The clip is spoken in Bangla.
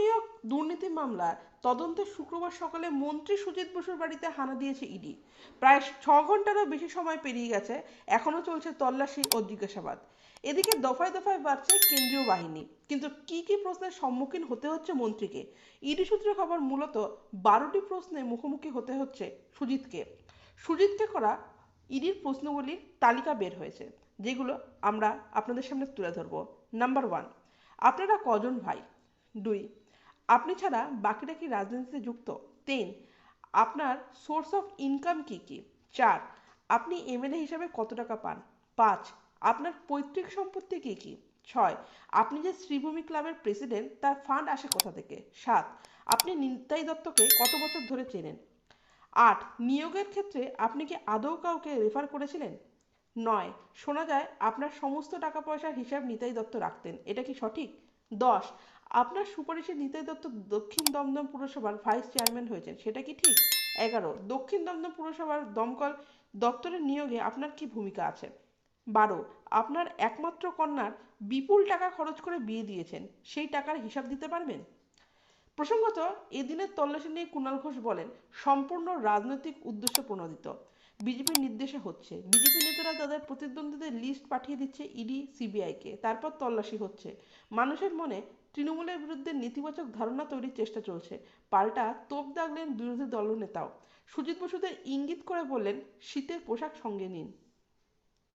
নিয়োগ দুর্নীতি মামলার তদন্তে শুক্রবার সকালে মন্ত্রী সুজিত বসুর বাড়িতে হানা দিয়েছে ইডি। প্রায় ছ ঘন্টারও বেশি সময় পেরিয়ে গেছে, এখনও চলছে তল্লাশি ও জিজ্ঞাসাবাদ। এদিকে দফায় দফায় বাড়ছে কেন্দ্রীয় বাহিনী। কিন্তু কি কি প্রশ্নের সম্মুখীন হতে হচ্ছে মন্ত্রীকে? ইডি সূত্রে খবর মূলত বারোটি প্রশ্নে মুখোমুখি হতে হচ্ছে সুজিতকে। সুজিতকে করা ইডির প্রশ্নগুলির তালিকা বের হয়েছে, যেগুলো আমরা আপনাদের সামনে তুলে ধরবো। নাম্বার ওয়ান, আপনারা কজন ভাই? দুই আপনি ছাড়া বাকিরা কি রাজনীতিতে যুক্ত? তিন, আপনার সোর্স অফ ইনকাম কি কি? চার, আপনি এমএলএ হিসাবে কত টাকা পান? পাঁচ, আপনার পৈতৃক সম্পত্তি কি কি? ছয়, আপনি যে শ্রীভূমি ক্লাবের প্রেসিডেন্ট তার ফান্ড আসে কোথা থেকে? সাত, আপনি নিতাই দত্তকে কত বছর ধরে চেনেন? আট, নিয়োগের ক্ষেত্রে আপনি কি আদৌ কাউকে রেফার করেছিলেন? নয়, শোনা যায় আপনার সমস্ত টাকা পয়সার হিসাব নিতাই দত্ত রাখতেন, এটা কি সঠিক? দশ আপনার সুপারিশে নিতাই দত্ত দক্ষিণ দমদম পুরসভার ভাইস চেয়ারম্যান হয়েছেন, সেটা কি ঠিক? এগারো, দক্ষিণ দমদম পুরসভার দমকল দপ্তরের নিয়োগে আপনার কি ভূমিকা আছে? বারো, আপনার একমাত্র কন্যার বিপুল টাকা খরচ করে বিয়ে দিয়েছেন, সেই টাকার হিসাব দিতে পারবেন? প্রসঙ্গত, এদিনের তল্লাশি নিয়ে কুণাল ঘোষ বলেন, সম্পূর্ণ রাজনৈতিক উদ্দেশ্য প্রণোদিত। বিজেপির নির্দেশে হচ্ছে, বিজেপি নেতারা তাদের প্রতিদ্বন্দ্বীদের লিস্ট পাঠিয়ে দিচ্ছে ইডি, সিবিআইকে। তারপর তল্লাশি হচ্ছে। মানুষের মনে তৃণমূলের বিরুদ্ধে নেতিবাচক ধারণা তৈরির চেষ্টা চলছে। পাল্টা তোপ দাগলেন বিরোধী দলনেতাও। সুজিত বসুদের ইঙ্গিত করে বললেন, শীতের পোশাক সঙ্গে নিন।